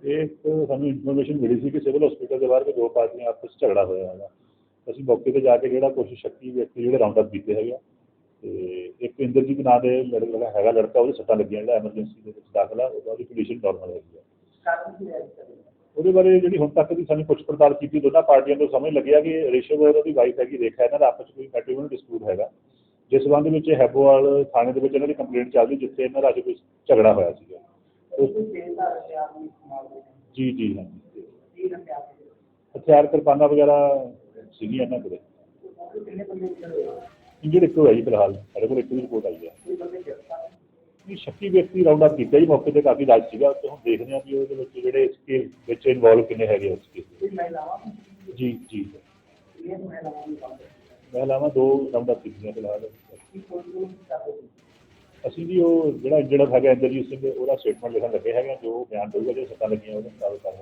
ਇੱਕ ਸਾਨੂੰ ਇਨਫੋਰਮੇਸ਼ਨ ਮਿਲੀ ਸੀ ਕਿ ਸਿਵਲ ਹਸਪੀਟਲ ਦੇ ਬਾਹਰ ਕੋਈ ਦੋ ਪਾਰਟੀਆਂ ਆਪਸ 'ਚ ਝਗੜਾ ਹੋਇਆ ਹੈਗਾ। ਅਸੀਂ ਮੌਕੇ ਤੇ ਜਾ ਕੇ ਜਿਹੜਾ ਕੁਝ ਸ਼ੱਕੀ ਵਿਅਕਤੀ ਜਿਹੜੇ ਰਾਉਂਡ ਅਪ ਕੀਤੇ ਹੈਗੇ ਤੇ ਇੱਕ ਇੰਦਰਜੀਤ ਨਾਂ ਦੇ ਲੜਕਾ ਹੈਗਾ ਲੜਕਾ ਉਹਦੇ ਸੱਟਾਂ ਲੱਗੀਆਂ ਜਿਹੜਾ ਐਮਰਜੈਂਸੀ ਦੇ ਵਿੱਚ ਦਾਖਲਾ ਉਹਦੀ ਕੰਡੀਸ਼ਨ ਨਾਰਮਲ ਹੈਗੀ ਹੈ ਉਹਦੇ ਬਾਰੇ ਜਿਹੜੀ ਹੁਣ ਤੱਕ ਦੀ ਸਾਨੂੰ ਪੁੱਛ ਪੜਤਾਲ ਕੀਤੀ ਦੋਨਾਂ ਪਾਰਟੀਆਂ ਨੂੰ ਸਮਝ ਲੱਗਿਆ ਕਿ ਰਿਸ਼ਵ ਉਹਦੀ ਵਾਈਫ ਹੈਗੀ ਰੇਖਾ ਇਹਨਾਂ ਦਾ ਆਪਸ 'ਚ ਕੋਈ ਮੈਟਰੀਮੋਨੀਅਲ ਡਿਸਪਿਊਟ ਹੈਗਾ। ਜਿਸ ਸੰਬੰਧ ਵਿੱਚ ਹੈਬੋਵਾਲ ਥਾਣੇ ਦੇ ਵਿੱਚ ਇਹਨਾਂ ਦੀ ਕੰਪਲੇਂਟ ਚੱਲਦੀ ਜਿੱਥੇ ਇਹਨਾਂ ਦਾ ਅੱਜ ਕੋਈ ਝਗੜਾ ਹੋਇਆ ਸੀਗਾ। ਜੀ ਜੀ ਹਾਂਜੀ ਹਥਿਆਰ ਕਿਰਪਾਨਾਂ ਵਗੈਰਾ ਸੀਗੀਆਂ ਇਹਨਾਂ ਕੋਲੇ। ਇੰਜਰਡ ਇੱਕ ਜੀ ਫਿਲਹਾਲ ਸਾਡੇ ਕੋਲ ਇੱਕ ਦੀ ਰਿਪੋਰਟ ਆਈ ਹੈ? ਇਹ ਸ਼ੱਕੀ ਵਿਅਕਤੀ ਰਾਉਂਡ ਅਪ ਕੀਤਾ ਜੀ ਮੌਕੇ ਤੇ ਕਾਫੀ ਰਾਜ ਸੀਗਾ ਤੇ ਹੁਣ ਦੇਖਦੇ ਹਾਂ ਵੀ ਉਹਦੇ ਵਿੱਚ ਜਿਹੜੇ ਇਸ ਕੇਸ ਵਿੱਚ ਇਨਵੋਲਵ ਕਿੰਨੇ ਹੈਗੇ ਉਸ ਕੇਸ ਜੀ ਜੀ। ਮਹਿਲਾਵਾਂ ਵੀ ਦੋ ਰਾਉਂਡ ਅਪ ਕੀਤੀਆਂ ਫਿਲਹਾਲ। ਸੀ ਅਸੀਂ ਜੀ ਉਹ ਜਿਹੜਾ ਜਿਹੜਾ ਹੈਗਾ ਇੰਦਰਜੀਤ ਸਿੰਘ, ਉਹਦਾ ਸਟੇਟਮੈਂਟ ਲਿਖਣ ਲੱਗੇ ਹੈਗੇ ਜੋ ਬਿਆਨ ਦੇਊਗਾ, ਜੇ ਸੱਟਾਂ ਲੱਗੀਆਂ, ਉਹਦੇ ਮੁਤਾਬਕ ਕਰ